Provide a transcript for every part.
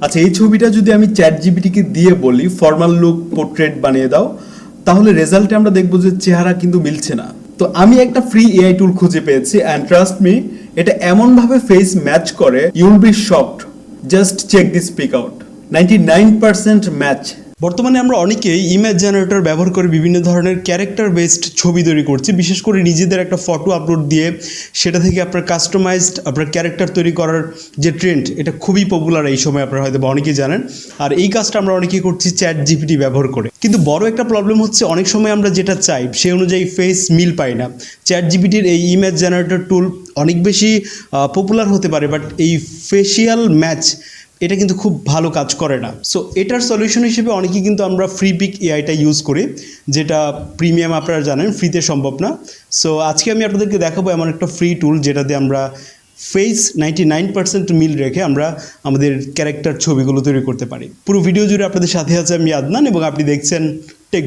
আচ্ছা এই ছবিটা যদি আমি চ্যাট জিবিটিকে দিয়ে বলি ফর্মাল লুক পোর্ট্রেট বানিয়ে দাও, তাহলে রেজাল্টে আমরা দেখব যে চেহারা কিন্তু মিলছে না। তো আমি একটা ফ্রি এআই টুল খুঁজে পেয়েছি অ্যান্ড ট্রাস্ট মি এটা এমনভাবে ফেস ম্যাচ করে you'll be shocked just check this speak out ninety nine percent match বর্তমানে আমরা অনেকেই ইমেজ জেনারেটর ব্যবহার করে বিভিন্ন ধরনের ক্যারেক্টার বেসড ছবি তৈরি করছি। বিশেষ করে নিজেদের একটা ফটো আপলোড দিয়ে সেটা থেকে আপনার কাস্টমাইজড আপনার ক্যারেক্টার তৈরি করার যে ট্রেন্ড এটা খুবই পপুলার এই সময় আপনারা হয়তো বা অনেকেই জানেন। আর এই কাজটা আমরা অনেকেই করছি চ্যাট জিপিটি ব্যবহার করে। কিন্তু বড় একটা প্রবলেম হচ্ছে, অনেক সময় আমরা যেটা চাই, সেই অনুযায়ী ফেস মিল পাই না। চ্যাট জিপিটির এই ইমেজ জেনারেটর টুল অনেক বেশি পপুলার হতে পারে বাট এই ফেসিয়াল ম্যাচ এটা কিন্তু খুব ভালো কাজ করে না। সো এটার সলিউশন হিসেবে অনেকেই কিন্তু আমরা ফ্রি পিক এআইটা ইউজ করি, যেটা প্রিমিয়াম আপনারা জানেন ফ্রিতে সম্ভব না। সো আজকে আমি আপনাদেরকে দেখাবো এমন একটা ফ্রি টুল যেটা দিয়ে আমরা ফেস নাইনটি নাইন পার্সেন্ট মিল রেখে আমরা আমাদের ক্যারেক্টার ছবিগুলো তৈরি করতে পারি। পুরো ভিডিও জুড়ে আপনাদের সাথে আছে আমি আদনান এবং আপনি দেখছেন টেক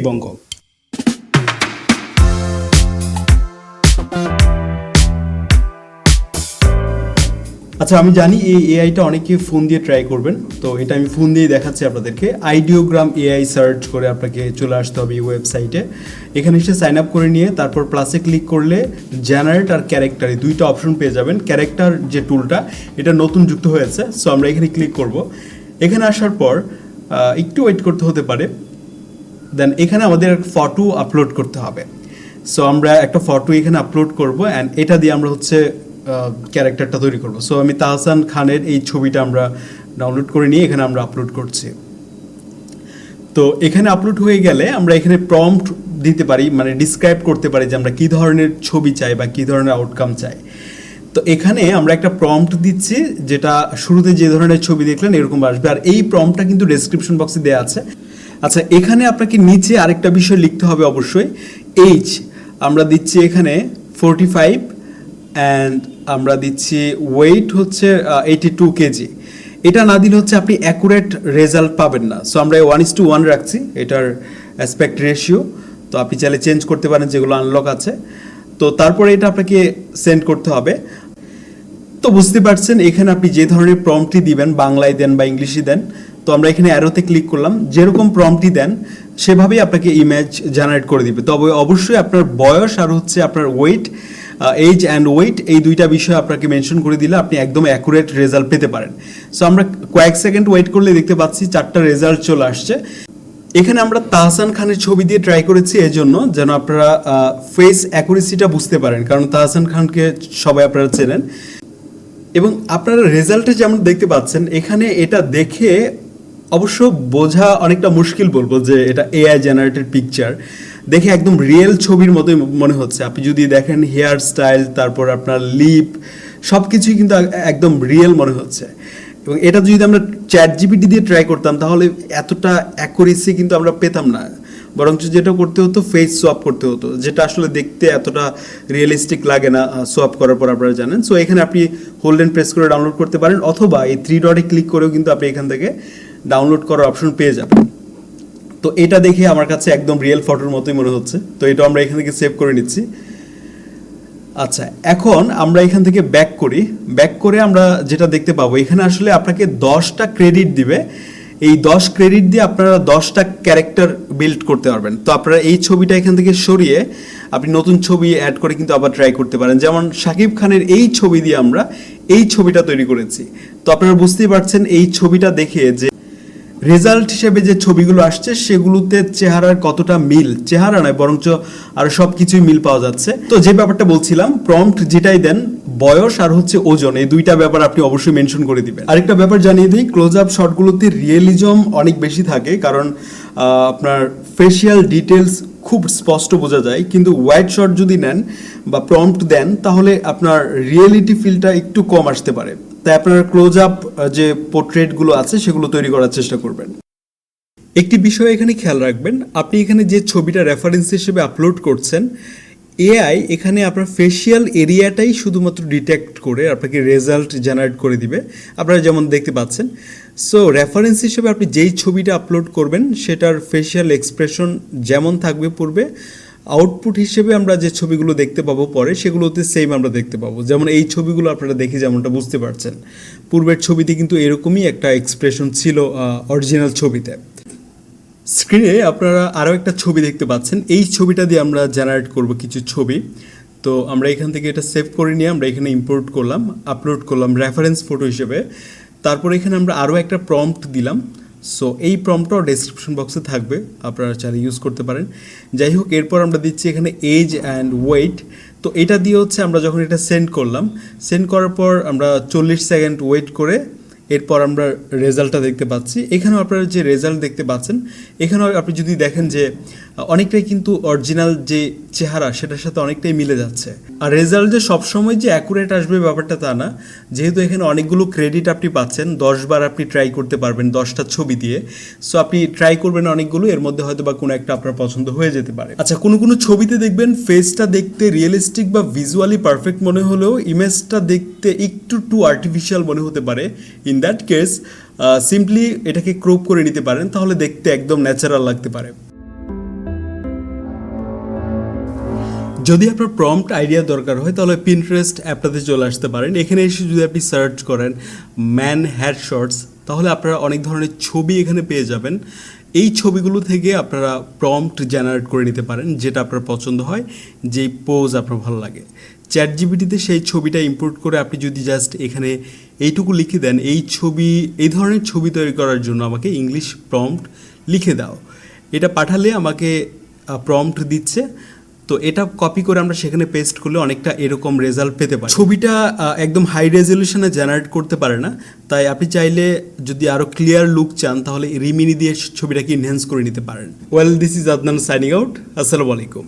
আচ্ছা আমি জানি এই এআইটা অনেকে ফোন দিয়ে ট্রাই করবেন, তো এটা আমি ফোন দিয়ে দেখাচ্ছি আপনাদেরকে। আইডিওগ্রাম এআই সার্চ করে আপনাকে চলে আসতে হবে এই ওয়েবসাইটে এখানে এসে সাইন আপ করে নিয়ে তারপর প্লাসে ক্লিক করলে জেনারেট আর ক্যারেক্টার এই দুইটা অপশন পেয়ে যাবেন। ক্যারেক্টার যে টুলটা এটা নতুন যুক্ত হয়েছে সো আমরা এখানে ক্লিক করব। এখানে আসার পর একটু ওয়েট করতে হতে পারে। দেন এখানে আমাদের ফটো আপলোড করতে হবে। সো আমরা একটা ফটো এখানে আপলোড করব অ্যান্ড এটা দিয়ে আমরা হচ্ছে ক্যারেক্টারটা তৈরি করব। সো আমি তাহসান খানের এই ছবিটা আমরা ডাউনলোড করে নিয়ে এখানে আমরা আপলোড করছি। তো, এখানে আপলোড হয়ে গেলে আমরা এখানে প্রম্পট দিতে পারি মানে ডিসক্রাইব করতে পারি যে আমরা কী ধরনের ছবি চাই বা কী ধরনের আউটকাম চাই। তো, এখানে আমরা একটা প্রম্পট দিচ্ছি, যেটা শুরুতে যে ধরনের ছবি দেখলেন এরকম আসবে। আর এই প্রম্পটটা কিন্তু ডেসক্রিপশন বক্সে দেওয়া আছে। আচ্ছা এখানে আপনাকে নিচে আরেকটা বিষয় লিখতে হবে অবশ্যই। এইচ আমরা দিচ্ছি এখানে ফোরটি ফাইভ অ্যান্ড আমরা দিচ্ছি ওয়েট হচ্ছে এইটি টু কেজি এটা না দিলে হচ্ছে আপনি অ্যাকুরেট রেজাল্ট পাবেন না। সো আমরা ওয়ান ইস টু ওয়ান রাখছি, এটার অ্যাসপেক্ট রেশিও তো আপনি চাইলে চেঞ্জ করতে পারেন, যেগুলো আনলক আছে। তো তারপরে এটা আপনাকে সেন্ড করতে হবে। তো বুঝতে পারছেন, এখানে আপনি যে ধরনের প্রম্পটি দিবেন, বাংলায় দেন বা ইংলিশে দেন, তো আমরা এখানে অ্যারোতে ক্লিক করলাম। যেরকম প্রম্পটি দেন, সেভাবেই আপনাকে ইমেজ জেনারেট করে দিবে। তবে অবশ্যই আপনার বয়স আর হচ্ছে আপনার ওয়েট এজ অ্যান্ড ওয়েট এই দুইটা বিষয় আপনাকে মেনশন করে দিলে আপনি একদম অ্যাকুরেট রেজাল্ট পেতে পারেন। সো আমরা কয়েক সেকেন্ড ওয়েট করলে দেখতে পাচ্ছি চারটা রেজাল্ট চলে আসছে। এখানে আমরা তাহসান খানের ছবি দিয়ে ট্রাই করেছি এই জন্য যেন আপনারা ফেস অ্যাকুরেসিটা বুঝতে পারেন, কারণ তাহসান খানকে সবাই আপনারা চেনেন। এবং আপনারা রেজাল্টে যেমন দেখতে পাচ্ছেন, এখানে এটা দেখে অবশ্য বোঝা অনেকটা মুশকিল বলব যে এটা এআই জেনারেটেড পিকচার দেখে একদম রিয়েল ছবির মতোই মনে হচ্ছে। আপনি যদি দেখেন হেয়ার স্টাইল তারপর আপনার লিপ সব কিছুই কিন্তু একদম রিয়েল মনে হচ্ছে। এবং এটা যদি আমরা চ্যাট জিপিটি দিয়ে ট্রাই করতাম, তাহলে এতটা অ্যাকুরেসি কিন্তু আমরা পেতাম না। বরঞ্চ যেটা করতে হতো ফেস সোয়াপ করতে হতো। যেটা আসলে দেখতে এতটা রিয়েলিস্টিক লাগে না সোয়াপ করার পর আপনারা জানেন। সো এখানে আপনি হোল্ড অ্যান্ড প্রেস করে ডাউনলোড করতে পারেন, অথবা এই থ্রি ডটে ক্লিক করেও কিন্তু আপনি এখান থেকে ডাউনলোড করার অপশন পেয়ে যাবেন। তো এটা দেখে আমার কাছে একদম রিয়েল ফটোর মতোই মনে হচ্ছে। তো এটা আমরা এখান থেকে সেভ করে নিচ্ছি। আচ্ছা এখন আমরা এখান থেকে ব্যাক করি। ব্যাক করে আমরা যেটা দেখতে পাবো, এখানে আসলে আপনাকে দশটা ক্রেডিট দিবে। এই দশ ক্রেডিট দিয়ে আপনারা দশটা ক্যারেক্টার বিল্ড করতে পারবেন। তো আপনারা এই ছবিটা এখান থেকে সরিয়ে আপনি নতুন ছবি অ্যাড করে কিন্তু আবার ট্রাই করতে পারেন। যেমন শাকিব খানের এই ছবি দিয়ে আমরা এই ছবিটা তৈরি করেছি। তো আপনারা বুঝতেই পারছেন এই ছবিটা দেখে যে রেজাল্ট হিসেবে যে ছবিগুলো আসছে, সেগুলোতে চেহারার কতটা মিল? চেহারা নয়, বরঞ্চ আর সব কিছুই মিল পাওয়া যাচ্ছে। তো যে ব্যাপারটা বলছিলাম প্রম্পট যেটাই দেন, বয়স আর হচ্ছে ওজন, এই দুইটা ব্যাপার আপনি অবশ্যই মেনশন করে দিবেন। আরেকটা ব্যাপার জানিয়ে দিই ক্লোজ আপ শটগুলোতে রিয়েলিজম অনেক বেশি থাকে, কারণ আপনার ফেসিয়াল ডিটেলস খুব স্পষ্ট বোঝা যায়, কিন্তু হোয়াইট শট যদি নেন বা প্রম্পট দেন, তাহলে আপনার রিয়েলিটি ফিলটা একটু কম আসতে পারে। তাই আপনার ক্লোজ আপ যে পোর্ট্রেটগুলো আছে, সেগুলো তৈরি করার চেষ্টা করবেন। একটি বিষয় এখানে খেয়াল রাখবেন, আপনি এখানে যে ছবিটা রেফারেন্স হিসেবে আপলোড করছেন এআই এখানে আপনার ফেসিয়াল এরিয়াটাই শুধুমাত্র ডিটেক্ট করে আপনাকে রেজাল্ট জেনারেট করে দিবে। আপনারা যেমন দেখতে পাচ্ছেন সো রেফারেন্স হিসেবে আপনি যেই ছবিটা আপলোড করবেন, সেটার ফেসিয়াল এক্সপ্রেশন যেমন থাকবে পূর্বে আউটপুট হিসেবে আমরা যে ছবিগুলো দেখতে পাবো পরে, সেগুলোতে সেম আমরা দেখতে পাবো। যেমন এই ছবিগুলো আপনারা দেখে যেমনটা বুঝতে পারছেন। পূর্বের ছবিতে কিন্তু এরকমই একটা এক্সপ্রেশন ছিল অরিজিনাল ছবিতে। স্ক্রিনে আপনারা আরও একটা ছবি দেখতে পাচ্ছেন। এই ছবিটা দিয়ে আমরা জেনারেট করব কিছু ছবি। তো আমরা এখান থেকে এটা সেভ করে নিয়ে আমরা এখানে ইম্পোর্ট করলাম আপলোড করলাম রেফারেন্স ফটো হিসেবে। তারপর এখানে আমরা আরও একটা প্রম্পট দিলাম। সো এই প্রম্পটটাও ডেসক্রিপশন বক্সে থাকবে, আপনারা চাইলে ইউজ করতে পারেন। যাই হোক, এরপর আমরা দিচ্ছি এখানে এজ অ্যান্ড ওয়েট তো এটা দিয়ে হচ্ছে আমরা যখন এটা সেন্ড করলাম সেন্ড করার পর আমরা চল্লিশ সেকেন্ড ওয়েট করে এরপর আমরা রেজাল্টটা দেখতে পাচ্ছি। এখানেও আপনারা যে রেজাল্ট দেখতে পাচ্ছেন, এখানেও আপনি যদি দেখেন যে অনেকটাই কিন্তু অরিজিনাল যে চেহারা, সেটার সাথে অনেকটাই মিলে যাচ্ছে। আর রেজাল্ট যে সবসময় যে অ্যাকুরেট আসবে ব্যাপারটা তা না। যেহেতু এখানে অনেকগুলো ক্রেডিট আপনি পাচ্ছেন, দশবার আপনি ট্রাই করতে পারবেন দশটা ছবি দিয়ে। সো আপনি ট্রাই করবেন অনেকগুলো, এর মধ্যে হয়তো বা কোনো একটা আপনার পছন্দ হয়ে যেতে পারে। আচ্ছা কোনো কোনো ছবিতে দেখবেন ফেসটা দেখতে রিয়েলিস্টিক বা ভিজুয়ালি পারফেক্ট মনে হলেও ইমেজটা দেখতে একটু টু আর্টিফিশিয়াল মনে হতে পারে। ইন দ্যাট কেস সিম্পলি এটাকে ক্রপ করে নিতে পারেন, তাহলে দেখতে একদম ন্যাচারাল লাগতে পারে। যদি আপনার প্রম্পট আইডিয়া দরকার হয়, তাহলে পিন্টারেস্ট অ্যাপটাতে চলে আসতে পারেন। এখানে এসে যদি আপনি সার্চ করেন ম্যান হ্যাড শর্টস তাহলে আপনারা অনেক ধরনের ছবি এখানে পেয়ে যাবেন। এই ছবিগুলো থেকে আপনারা প্রম্পট জেনারেট করে নিতে পারেন, যেটা আপনার পছন্দ হয়, যেই পোজ আপনার ভালো লাগে। চ্যাট জিবিটিতে সেই ছবিটা ইম্পোর্ট করে আপনি যদি জাস্ট এখানে এইটুকু লিখে দেন, এই ছবি, এই ধরনের ছবি তৈরি করার জন্য আমাকে ইংলিশ প্রম্পট লিখে দাও। এটা পাঠালে আমাকে প্রম্পট দিচ্ছে। তো এটা কপি করে আমরা সেখানে পেস্ট করলে অনেকটা এরকম রেজাল্ট পেতে পারি। ছবিটা একদম হাই রেজলিউশনে জেনারেট করতে পারে না। তাই আপনি চাইলে যদি আরও ক্লিয়ার লুক চান, তাহলে রিমিনি দিয়ে ছবিটাকে ইনহ্যান্স করে নিতে পারেন। Well this is Adnan signing out আসসালামু আলাইকুম